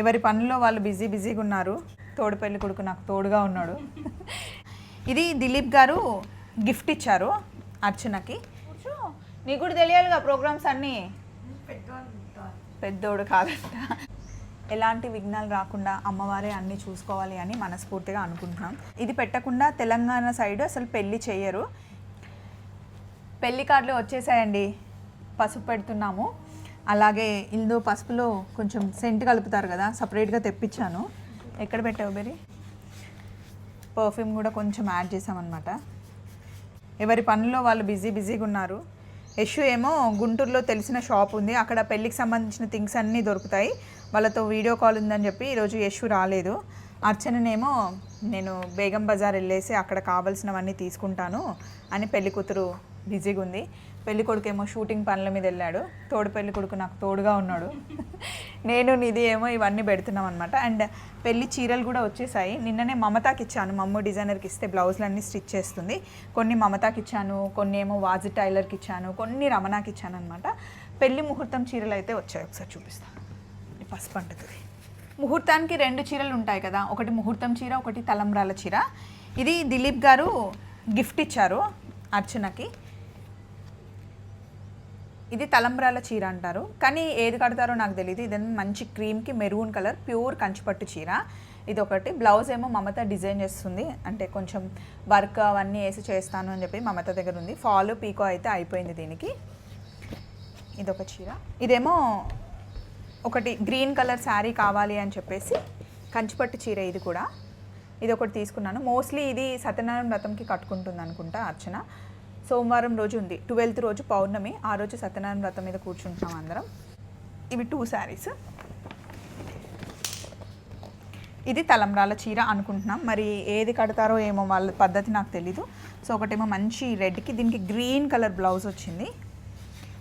ఎవరి పనుల్లో వాళ్ళు బిజీ బిజీగా ఉన్నారు. తోడు పెళ్ళి కొడుకు నాకు తోడుగా ఉన్నాడు. ఇది దిలీప్ గారు గిఫ్ట్ ఇచ్చారు అర్చనకి. నీకు కూడా తెలియాలిగా ప్రోగ్రామ్స్ అన్నీ. పెద్దోడు కాదంట. ఎలాంటి విఘ్నాలు రాకుండా అమ్మవారే అన్నీ చూసుకోవాలి అని మనస్ఫూర్తిగా అనుకుంటున్నాం. ఇది పెట్టకుండా తెలంగాణ సైడ్ అసలు పెళ్ళి చేయరు. పెళ్ళి కార్డులు వచ్చేసాయండి. పసుపు పెడుతున్నాము. అలాగే ఇల్లు పసుపులో కొంచెం సెంట్ కలుపుతారు కదా సపరేట్గా తెప్పించాను. ఎక్కడ పెట్టావు బెరి? పర్ఫ్యూమ్ కూడా కొంచెం యాడ్ చేసామన్నమాట ఎవరి పనుల్లో వాళ్ళు బిజీ బిజీగా ఉన్నారు. యశు ఏమో గుంటూరులో తెలిసిన షాప్ ఉంది. అక్కడ పెళ్ళికి సంబంధించిన థింగ్స్ అన్నీ దొరుకుతాయి. వాళ్ళతో వీడియో కాల్ ఉందని చెప్పి ఈరోజు యశు రాలేదు. అర్చననేమో నేను బేగం బజార్ వెళ్ళేసి అక్కడ కావాల్సినవన్నీ తీసుకుంటాను అని పెళ్ళికూతురు బిజీగా ఉంది. పెళ్ళి కొడుకేమో ఏమో షూటింగ్ పనుల మీద వెళ్ళాడు. తోడు పెళ్ళి కొడుకు నాకు తోడుగా ఉన్నాడు. నేను నిధి ఏమో ఇవన్నీ పెడుతున్నాం అనమాట అండ్ పెళ్ళి చీరలు కూడా వచ్చేసాయి. నిన్ననే మమతాకి ఇచ్చాను. మమ్మ డిజైనర్కి ఇస్తే బ్లౌజులన్నీ స్టిచ్ చేస్తుంది. కొన్ని మమతాకి ఇచ్చాను కొన్ని ఏమో వాజి టైలర్కి ఇచ్చాను కొన్ని రమణాకి ఇచ్చాను అనమాట పెళ్ళి ముహూర్తం చీరలు అయితే వచ్చాయి. ఒకసారి చూపిస్తాను పసుపు అంటుతుంది ముహూర్తానికి రెండు చీరలు ఉంటాయి కదా. ఒకటి ముహూర్తం చీర ఒకటి తలంబ్రాల చీర. ఇది దిలీప్ గారు గిఫ్ట్ ఇచ్చారు అర్చనకి. ఇది తలంబ్రాల చీర అంటారు. కానీ ఏది కడతారో నాకు తెలియదు ఇది మంచి క్రీమ్కి మెరూన్ కలర్ ప్యూర్ కంచిపట్టు చీర. ఇది ఒకటి బ్లౌజ్ ఏమో మమత డిజైన్ చేస్తుంది. అంటే కొంచెం వర్క్ అవన్నీ వేసి చేస్తాను అని చెప్పి మమత దగ్గర ఉంది. ఫాల్ పీకో అయితే అయిపోయింది దీనికి. ఇది ఒక చీర. ఇదేమో ఒకటి గ్రీన్ కలర్ శారీ కావాలి అని చెప్పేసి కంచిపట్టు చీర ఇది కూడా. ఇది ఒకటి తీసుకున్నాను. మోస్ట్లీ ఇది సత్యనారాయణ వ్రతంకి కట్టుకుంటుంది అనుకుంటా అర్చన. సోమవారం రోజు ఉంది. ట్వెల్త్ రోజు పౌర్ణమి ఆ రోజు సత్యనారాయణ వ్రతం మీద కూర్చుంటున్నాం అందరం. ఇవి టూ శారీస్ ఇది తలంబ్రాల చీర అనుకుంటున్నాం. మరి ఏది కడతారో ఏమో వాళ్ళ పద్ధతి నాకు తెలీదు. సో ఒకటేమో మంచి రెడ్కి దీనికి గ్రీన్ కలర్ బ్లౌజ్ వచ్చింది.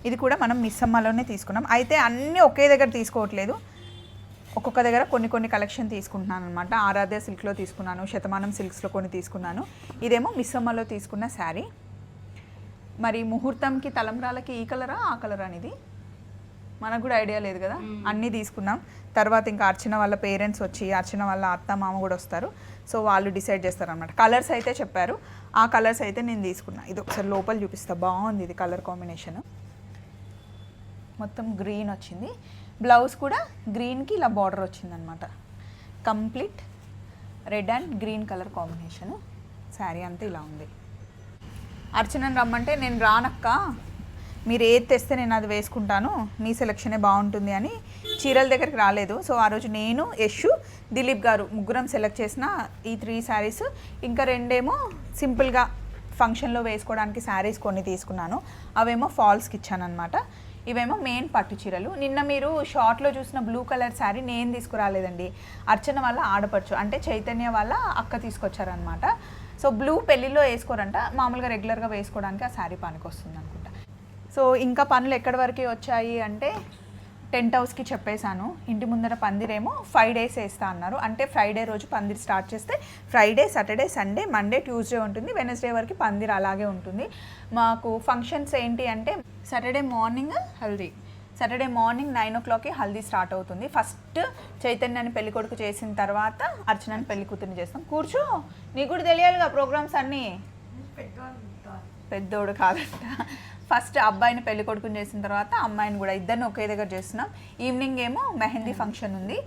ఇది కూడా మనం మిస్సమ్మలోనే తీసుకున్నాం. అయితే అన్నీ ఒకే దగ్గర తీసుకోవట్లేదు. ఒక్కొక్క దగ్గర కొన్ని కొన్ని కలెక్షన్ తీసుకుంటున్నాను అనమాట ఆరాధ్య సిల్క్లో తీసుకున్నాను శతమానం సిల్క్స్లో కొన్ని తీసుకున్నాను. ఇదేమో మిస్సమ్మలో తీసుకున్న శారీ మరి ముహూర్తంకి తలంబ్రాలకి ఈ కలరా ఆ కలరా అనేది? మనకు కూడా ఐడియా లేదు కదా. అన్నీ తీసుకున్నాం. తర్వాత ఇంకా అర్చన వాళ్ళ పేరెంట్స్ వచ్చి అర్చన వాళ్ళ అత్త మామ కూడా వస్తారు. సో వాళ్ళు డిసైడ్ చేస్తారు అనమాట కలర్స్ అయితే చెప్పారు. ఆ కలర్స్ అయితే నేను తీసుకున్నా. ఇది ఒకసారి లోపల చూపిస్తా. బాగుంది ఇది కలర్ కాంబినేషన్. మొత్తం గ్రీన్ వచ్చింది. బ్లౌజ్ కూడా గ్రీన్కి ఇలా బార్డర్ వచ్చిందనమాట complete red and green colour combination. Sari అంతా ఇలా ఉంది. అర్చనని రమ్మంటే నేను రానక్క. మీరు ఏది తెస్తే నేను అది వేసుకుంటాను. మీ సెలక్షనే బాగుంటుంది అని చీరల దగ్గరికి రాలేదు. సో ఆ రోజు నేను యశు దిలీప్ గారు ముగ్గురం సెలెక్ట్ చేసిన ఈ త్రీ శారీస్. ఇంకా రెండేమో సింపుల్గా ఫంక్షన్లో వేసుకోవడానికి శారీస్ కొన్ని తీసుకున్నాను. అవేమో ఫాల్స్కి ఇచ్చానమాట ఇవేమో మెయిన్ పట్టు చీరలు. నిన్న మీరు షార్ట్లో చూసిన బ్లూ కలర్ శారీ నేను తీసుకురాలేదండి. అర్చన వల్ల ఆడపడుచు అంటే చైతన్య వల్ల అక్క తీసుకొచ్చారనమాట సో బ్లూ పెళ్ళిలో వేసుకోరంట మామూలుగా రెగ్యులర్గా వేసుకోవడానికి ఆ శారీ పనికొస్తుంది అనుకుంటా సో ఇంకా పనులు ఎక్కడి వరకు వచ్చాయి అంటే టెంట్ హౌస్కి చెప్పేశాను ఇంటి ముందర పందిరేమో ఫైవ్ డేస్ వేస్తా అన్నారు. అంటే ఫ్రైడే రోజు పందిరి స్టార్ట్ చేస్తే Friday Saturday Sunday Monday Tuesday ఉంటుంది వెనస్డే వరకు పందిరి అలాగే ఉంటుంది. మాకు ఫంక్షన్స్ ఏంటి అంటే Saturday morning haldi. Saturday morning nine ఓ క్లాక్కి హల్దీ స్టార్ట్ అవుతుంది. ఫస్ట్ చైతన్యాన్ని పెళ్ళి కొడుకు చేసిన తర్వాత అర్చనని పెళ్ళి కూతుర్ని చేస్తాం. కూర్చో నీకు కూడా తెలియాలిగా ప్రోగ్రామ్స్ అన్నీ. పెద్దోడు కాదంట. ఫస్ట్ అబ్బాయిని పెళ్ళి కొడుకుని చేసిన తర్వాత అమ్మాయిని కూడా ఇద్దరిని ఒకే దగ్గర చేస్తున్నాం. ఈవినింగ్ ఏమో మెహందీ ఫంక్షన్ ఉంది.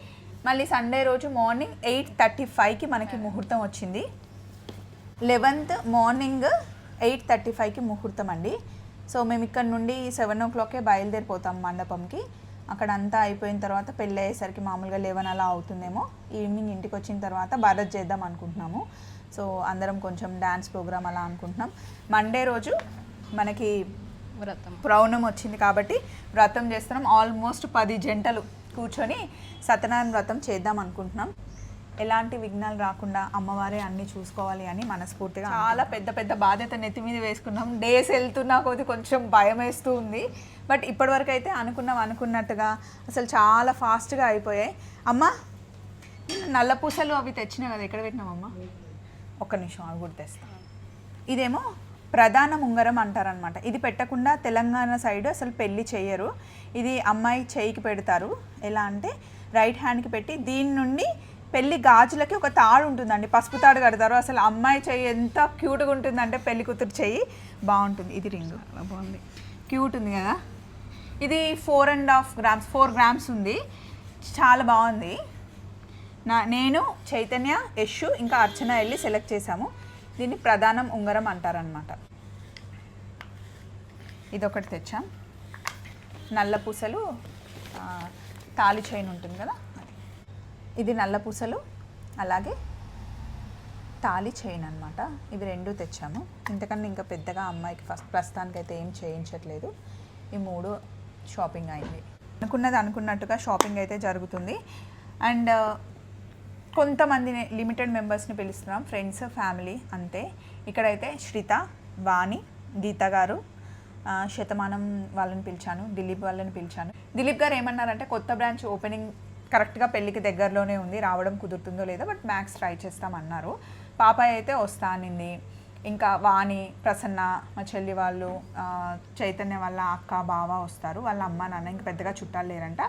మళ్ళీ సండే రోజు మార్నింగ్ ఎయిట్ థర్టీ ఫైవ్కి మనకి ముహూర్తం వచ్చింది. లెవెన్త్ మార్నింగ్ ఎయిట్ థర్టీ ఫైవ్కి ముహూర్తం అండి. సో మేము ఇక్కడ నుండి సెవెన్ ఓ క్లాకే బయలుదేరిపోతాం మండపంకి. అక్కడ అంతా అయిపోయిన తర్వాత పెళ్ళి అయ్యేసరికి మామూలుగా లెవెన్ అలా అవుతుందేమో. ఈవినింగ్ ఇంటికి వచ్చిన తర్వాత భరత్ చేద్దాం అనుకుంటున్నాము. సో అందరం కొంచెం డ్యాన్స్ ప్రోగ్రామ్ అలా అనుకుంటున్నాం. మండే రోజు మనకి వ్రతం. పౌర్ణం వచ్చింది కాబట్టి వ్రతం చేస్తున్నాం. ఆల్మోస్ట్ పది జంటలు కూర్చొని సత్యనారాయణ వ్రతం చేద్దాం అనుకుంటున్నాం. ఎలాంటి విఘ్నాలు రాకుండా అమ్మవారే అన్ని చూసుకోవాలి అని మనస్ఫూర్తిగా చాలా పెద్ద పెద్ద బాధ్యత నెత్తి మీద వేసుకున్నాం. డేస్ వెళ్తున్నా కొద్ది కొంచెం భయం వేస్తూ ఉంది. బట్ ఇప్పటివరకు అయితే అనుకున్నాం అనుకున్నట్టుగా అసలు చాలా ఫాస్ట్గా అయిపోయాయి. అమ్మ నల్ల పూసలు అవి తెచ్చినావు కదా ఎక్కడ పెట్టినావమ్మా ఒక్క నిమిషం అవి కూడా తెస్తా. ఇదేమో ప్రధాన ఉంగరం అంటారనమాట ఇది పెట్టకుండా తెలంగాణ సైడ్ అసలు పెళ్ళి చేయరు ఇది అమ్మాయి చేయికి పెడతారు. ఎలా అంటే రైట్ హ్యాండ్కి పెట్టి దీని నుండి పెళ్ళి గాజులకి ఒక తాడు ఉంటుందండి. పసుపు తాడు కడతారు. అసలు అమ్మాయి చెయ్యి ఎంత క్యూట్గా ఉంటుందంటే పెళ్ళి కూతురు చెయ్యి బాగుంటుంది. ఇది రింగ్. బాగుంది. క్యూట్ ఉంది కదా? ఇది four and half grams four grams ఉంది. చాలా బాగుంది. నా నేను చైతన్య యశు ఇంకా అర్చన వెళ్ళి సెలెక్ట్ చేశాము. దీన్ని ప్రధానం ఉంగరం అంటారనమాట ఇదొకటి తెచ్చాం. నల్ల పూసలు తాళి చైన్ ఉంటుంది కదా? ఇది నల్ల పూసలు అలాగే తాళి చైన్ అనమాట ఇవి రెండు తెచ్చాము. ఇంతకన్నా ఇంకా పెద్దగా అమ్మాయికి ఫస్ట్ ప్రస్తుతానికి అయితే ఏం చేయించట్లేదు. ఈ మూడు షాపింగ్ అయింది. అనుకున్నది అనుకున్నట్టుగా షాపింగ్ అయితే జరుగుతుంది. అండ్ uh, కొంతమంది లిమిటెడ్ మెంబర్స్ని పిలుస్తున్నాం. ఫ్రెండ్స్ ఫ్యామిలీ అంతే. ఇక్కడైతే శ్రిత వాణి గీత గారు శతమానం వాళ్ళని పిలిచాను దిలీప్ వాళ్ళని పిలిచాను. దిలీప్ గారు ఏమన్నారంటే కొత్త బ్రాంచ్ ఓపెనింగ్ కరెక్ట్గా పెళ్ళికి దగ్గరలోనే ఉంది రావడం కుదురుతుందో లేదో బట్ మ్యాక్స్ ట్రై చేస్తామన్నారు పాపాయ్ అయితే వస్తా అనింది. ఇంకా వాణి ప్రసన్న మా చెల్లి వాళ్ళు చైతన్య వాళ్ళ అక్క బావ వస్తారు. వాళ్ళ అమ్మ నాన్న ఇంకా పెద్దగా చుట్టాలు లేరంట.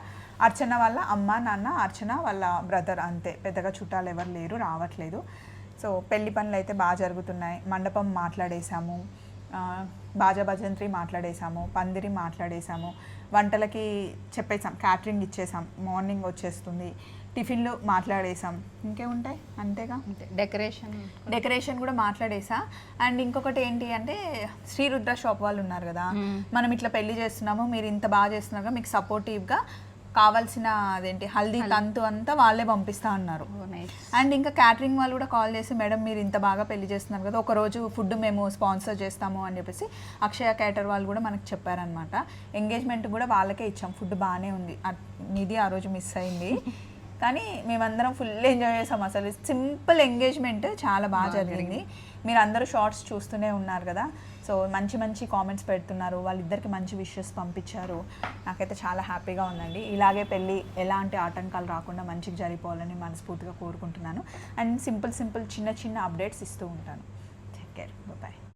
అర్చన వాళ్ళ అమ్మ నాన్న అర్చన వాళ్ళ బ్రదర్ అంతే. పెద్దగా చుట్టాలు ఎవరు లేరు రావట్లేదు. సో పెళ్ళి పనులు అయితే బాగా జరుగుతున్నాయి. మండపం మాట్లాడేశాము. బాజా భజంత్రి మాట్లాడేశాము పందిరి మాట్లాడేశాము వంటలకి చెప్పేసాం క్యాటరింగ్ ఇచ్చేసాం మార్నింగ్ వచ్చేస్తుంది టిఫిన్లు మాట్లాడేసాం ఇంకేముంటాయి? అంతేగా? అంతే. డెకరేషన్. డెకరేషన్ కూడా మాట్లాడేసా అండ్ ఇంకొకటి ఏంటి అంటే శ్రీరుద్ర షాప్ వాళ్ళు ఉన్నారు కదా మనం ఇట్లా పెళ్ళి చేస్తున్నాము మీరు ఇంత బాగా చేస్తున్నారు మీకు సపోర్టివ్గా కావాల్సిన అదేంటి హల్దీ తంతు అంతా వాళ్ళే పంపిస్తా అన్నారు. అండ్ ఇంకా క్యాటరింగ్ వాళ్ళు కూడా కాల్ చేసి మేడం మీరు ఇంత బాగా పెళ్ళి చేస్తున్నారు కదా ఒక రోజు ఫుడ్ మేము స్పాన్సర్ చేస్తాము అని చెప్పేసి అక్షయ క్యాటర్ వాళ్ళు కూడా మనకు చెప్పారనమాట ఎంగేజ్మెంట్ కూడా వాళ్ళకే ఇచ్చాం. ఫుడ్ బాగానే ఉంది. నిధి ఆ రోజు మిస్ అయింది. కానీ మేమందరం ఫుల్ ఎంజాయ్ చేసాం అసలు. సింపుల్ ఎంగేజ్మెంట్ చాలా బాగా జరిగింది. మీరు అందరూ షార్ట్స్ చూస్తూనే ఉన్నారు కదా. సో మంచి మంచి కామెంట్స్ పెడుతున్నారు. వాళ్ళిద్దరికి మంచి విషెస్ పంపించారు. నాకైతే చాలా హ్యాపీగా ఉందండి. ఇలాగే పెళ్ళి ఎలాంటి ఆటంకాలు రాకుండా మంచిగా జరిగిపోవాలని మనస్ఫూర్తిగా కోరుకుంటున్నాను. అండ్ సింపుల్ సింపుల్ చిన్న చిన్న అప్డేట్స్ ఇస్తూ ఉంటాను. Take care bye